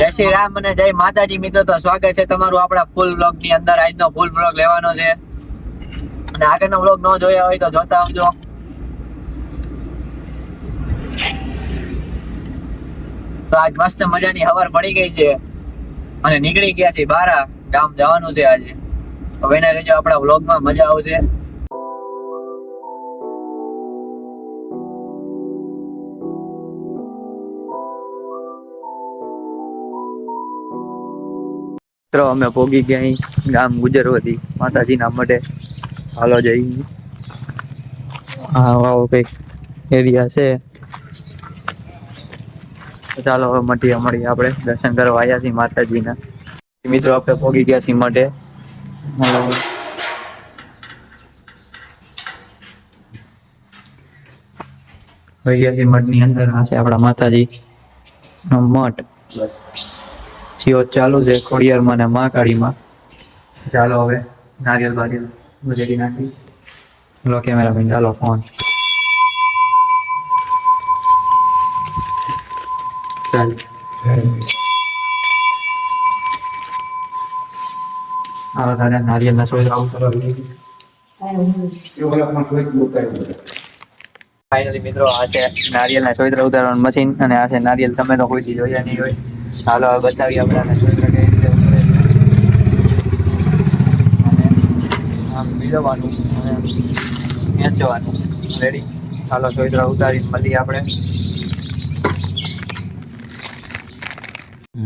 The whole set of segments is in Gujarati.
જય શ્રી રામ અને જય માતાજી મિત્રો તો સ્વાગત છે તમારું આપણા ફૂલ બ્લોગની અંદર. આજનો ફૂલ બ્લોગ લેવાનો છે. અને આગળનો બ્લોગ ન જોયા હોય તો જોતા આવજો. તો આજ મસ્ત મજાની હવાર પડી ગઈ છે. અને નીકળી ગયા છે બારા. ગામ જવાનું છે આજે. હવે એના રહેજો, આપણા વ્લોગમાં મજા આવશે. મિત્રો, અમે પોગી ગયા અહીં, ગામ ગુજરવતી માતાજીના મઢે. હાલો જઈ હા આવો કંઈક એરિયા છે. ચાલો, હવે મટીએ મળીએ આપણે, દર્શન કરવા આવ્યા છીએ માતાજીના. મિત્રો, આપણે પોગી ગયા છીએ મઢે. હાલો વહી ગયા છીએ મઠની અંદર આ છે આપણા માતાજી નો મઠ. જીઓ ચાલુ છે ખોડિયારમાં ને મહાકાળીમાં. ચાલો હવે નારિયેલ બારિયેલ વગેરે નાખી. લો કેમેરા ભાઈ, ચાલો ફોન ચાલ. આવા તારે નારિયેલ ના સોય આવું કરો ફાઇનલી મિત્રો આ છે નારિયેલ ના ઉતારવાનું મશીન અને આ છે નારિયેલ તમે તો કોઈથી જોયા નહીં હોય. હાલો હવે બતાવીએ આપણે આને કઈ રીતે ઉતરે અને આમ ભીડવાનું અને ખેંચવાનું. રેડી હાલો સોયત્ર ઉતારીને મળીએ આપણે.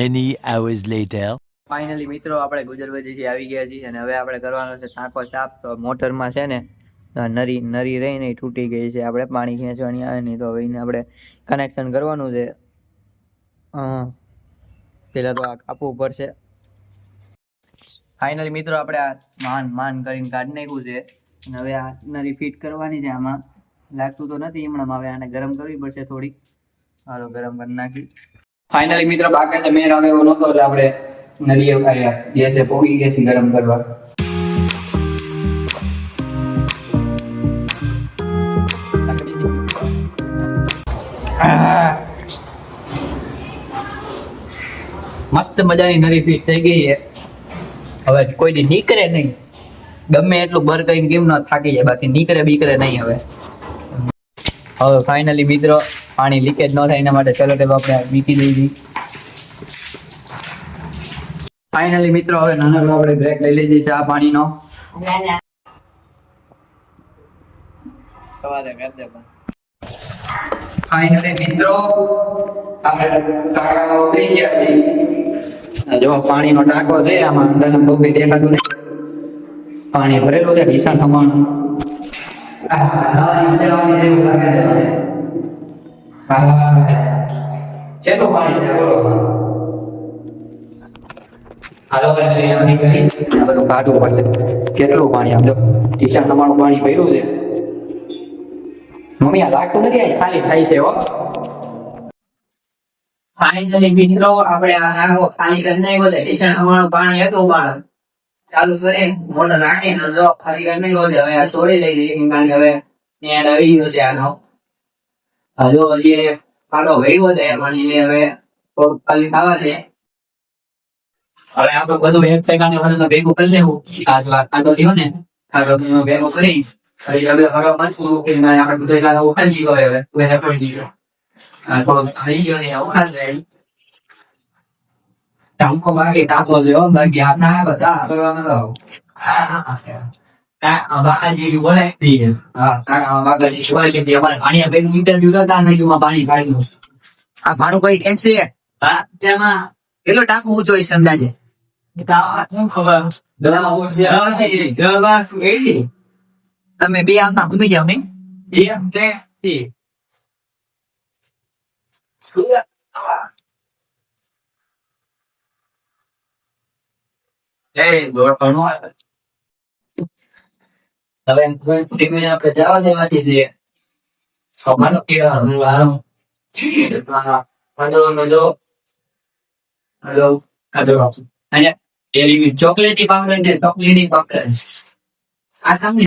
Many hours later. ફાઇનલી મિત્રો આપણે ગુજરવતીથી આવી ગયા છીએ અને હવે આપણે કરવાનો છે ટાંકો સાફ. તો મોટરમાં છે ને નરી નરી રહીને તૂટી ગઈ છે. આપણે પાણી ખેંચવાની આવે નહીં તો હવે એને આપણે કનેક્શન કરવાનું છે. પહેલાં તો આ કાપવું પડશે. ફાઇનલી મિત્રો આપણે આ માન માન કરીને કાઢી નાખ્યું છે. અને હવે આ નરી ફિટ કરવાની છે આમાં. લાગતું તો નથી હમણાં, હવે આને ગરમ કરવી પડશે થોડી હાલો, ગરમ કરી નાખી. ફાઇનલી મિત્રો બાકી છે મેર આવે એવો નહોતો, એટલે આપણે નળીએ આયા ગેસે પોગી ગયા છે ગરમ કરવા. મસ્ત મજાની નરી ફીટ થઈ ગઈ છે. હવે કોઈ દી નીકળે નહીં. ગમે એટલું બર કરીને કેમ ન થાકી જાય, બાકી નીકળે બીકળે નહીં હવે. હવે ફાઇનલી મિત્રો, પાણી લીકેજ ન થાય એના માટે ચલો ટેબ આપણે મીકી દીધી ફાઇનલી મિત્રો હવે નાનકડો આપણે બ્રેક લઈ લીધી ચા પાણીનો. ફાઇનલી મિત્રો આપણે ટાંકા ઉતરી ગયા છીએ. જો પાણીનો ટાંકો છે આમાં અંદર બહુ કઈ દેખાતું નહીં પાણી ભરેલું છે ઢીસા ખમણ. છેલ્લું પાણી છે બોલો. હાલો તમારું પાણી ભર્યું છે. છે, હો. ફાઇનલી મિત્રો, આપણે ખાલી કરી નાખ્યો હવે આ છોડી લઈ કારણ હવે ત્યાં આવી ગયો છે આનો. હજુ હજી પાડો વહ્યો છે, પણ હવે ખાલી થવા દે. હવે આપણે બધું એક સેકન્ડ વખત ભેગું કરી લેવું. કાચ કાઢો લ્યો ને કાઢો તો ભેગો કરી સહી હવે હવે કે ના આપણે બધું એકાદ ઉખાડી ગયો હવે એને કરી દીધો. આ થોડોક થઈ ગયો ને ઉખાડી જાય ટાંકો બાકી ટાંકો છે હો બાકી આ ના બધા કરવાના તો બાકાજી બોલે હા બાકાજી બોલે કે અમારે પાણી આપેલું ઇન્ટરવ્યુ કરતા નહીં પાણી કાઢ્યું આ ભાણું કોઈ કેમ છે હા તેમાં કેટલો ટાંકો ઊંચો છે સમજાજે શું ખબર ગળામાં ઓળશે ગળામાં એડી તમે બે આમના ઘૂમી જાવ નહીં એમ તે તે એ દોડવાનું આવે હવે ધીમે ધીમે આપણે જવા દેવાની છે સવાનો કે હમણાં હલો હલો હલો હલો અહીંયા એલી ચોકલેટી પાવડર છે ચોકલેટી પાવડર આ તમને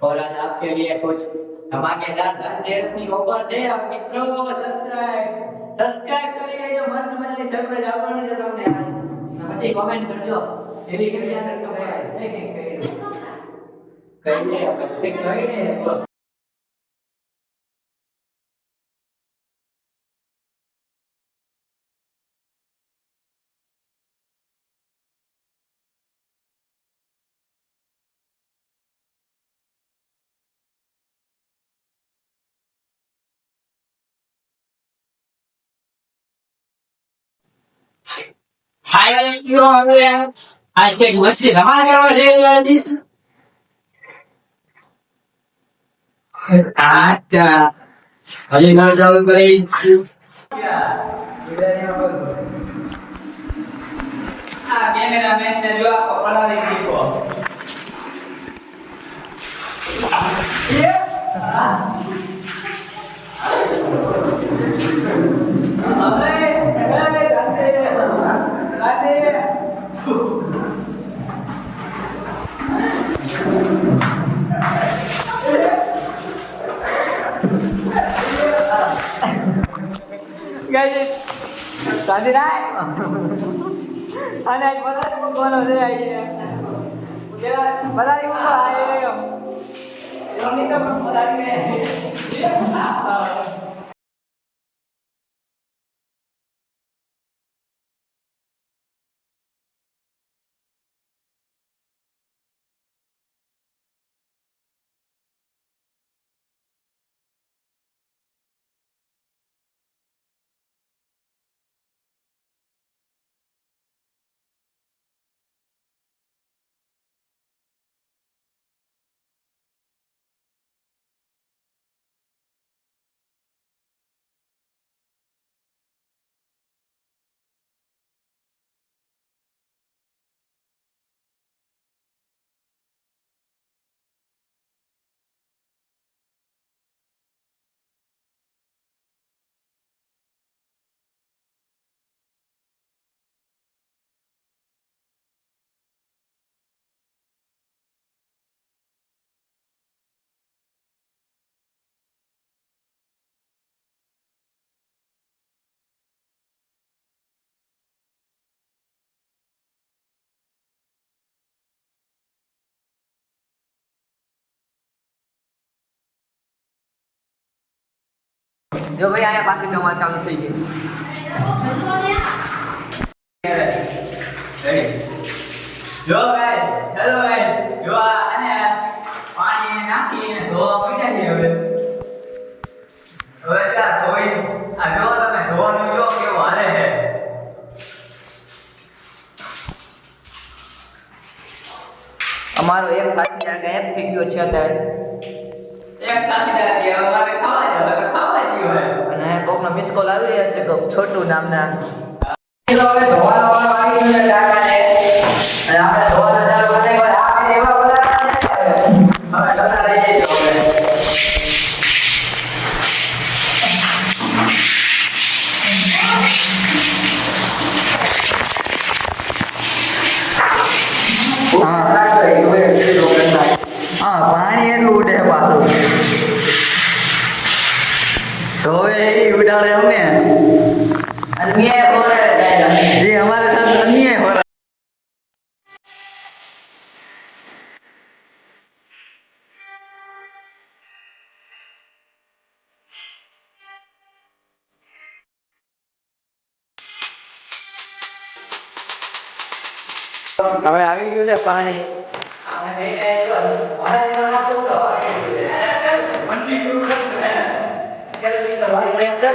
और आज आपके लिए कुछ धमाकेदार धनतेरस ની ઓફર છે આ મિત્રો સબસ્ક્રાઇબ સબસ્ક્રાઇબ કરી લેજો મસ્ત મજાની સરપ્રાઈઝ આપવાની છે તમને આજ. અને પછી કોમેન્ટ કરજો એવી કેવી હશે સરપ્રાઈઝ છે કે કઈ કઈ દે કઈ કઈ દે હાય મિત્રો હવે આ કંઈક મસ્તી રમા કરવા જઈ રહ્યા છીએ અચ્છા હજી ના જવું પડે આ કેમેરામેન ને જો આ પડાવી દીધો Guys, શાંતિ રાય અને બધા મૂકવાનો છે આઈને. પેલા પધારી મૂકો, આ એ રહ્યો. એમની તો પણ જો ભાઈ આયા પાસે જમા ચાલુ થઈ ગઈ. જો ભાઈ હેલો ભાઈ જો અને પાણી નાખીને ધોવા પડ્યા છે હવે. હવે ત્યાં ધોઈ? આ જો તમે ધોવાનું જો કેવો હાલે છે. અમારો એક સાથી આ ગાયબ થઈ ગયો છે અત્યારે. કોકનો મિસ કોલ આવી રહ્યા છે છોટું નામના. હવે ધોવાનો વાળો આવી ગયો છે અને આપણે ધોવાના હવે આવી ગયું છે પાણી.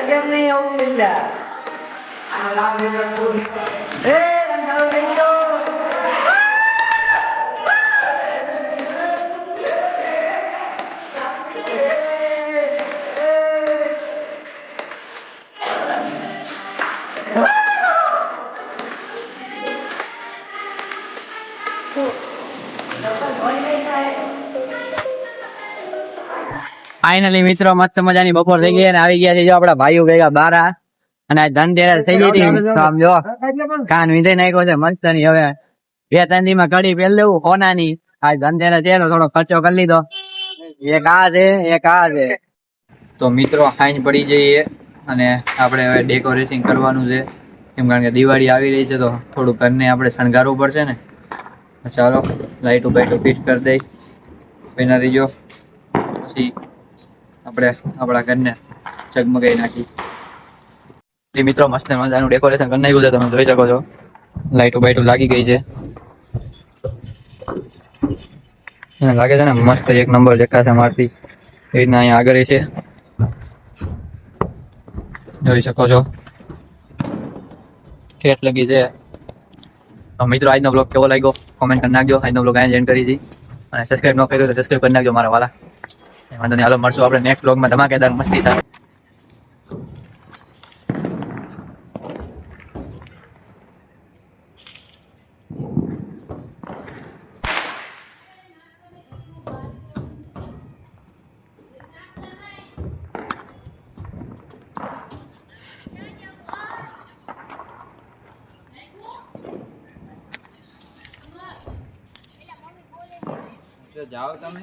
કેમ નહીં આવું મિલ્યા ફાઇનલી મિત્રો, મસ્ત મજાની બપોર થઈ ગઈ અને આવી ગયા છે જો આપડા ભાઈઓ ગયા બારા. અને ધનતેરસ થઈ ગઈ હતી. આમ જો, કાન વિંધાઈ નાખ્યો છે મસ્તની હવે બે ત્રણમાં કડી પેલ લેવું હોનાની આ ધનતેરસ છે થોડો ખર્ચો કરી લીધો. એક આ છે, એક આ છે. તો મિત્રો હાઈન પડી જઈએ અને આપણે હવે ડેકોરેશન કરવાનું છે. કેમ કારણ કે દિવાળી આવી રહી છે, તો થોડું ઘરને આપણે શણગારવું પડશે ને. ચાલો, લાઈટો બાઈટો ફિટ કરી દઈ. એના રીજો પછી આપણે આપણા ઘરને ચગમગાઈ નાખી. મિત્રો, મસ્ત મજાનું ડેકોરેશન કરી નાખ્યું છે, તમે જોઈ શકો છો. લાઈટો બાઈટો લાગી ગઈ છે. એને લાગે છે ને, મસ્ત એક નંબર દેખાશે મારથી. એ રીતના અહીંયા આગળ છે. જોઈ શકો છો. કેટ લગી છે. મિત્રો, આજનો બ્લોગ કેવો લાગ્યો? કોમેન્ટ કરી નાખજો. આજનો બ્લોગ અહીંયા એન્ડ કરી હતી. અને સબસ્ક્રાઈબ ન કર્યો તો સબસ્ક્રાઈબ કરી નાખજો મારા વાલા. વાંધો નહીં. હાલો મળશું આપણે નેક્સ્ટ બ્લોગમાં ધમાકેદાર મસ્તી સાથે. જાઓ તમે.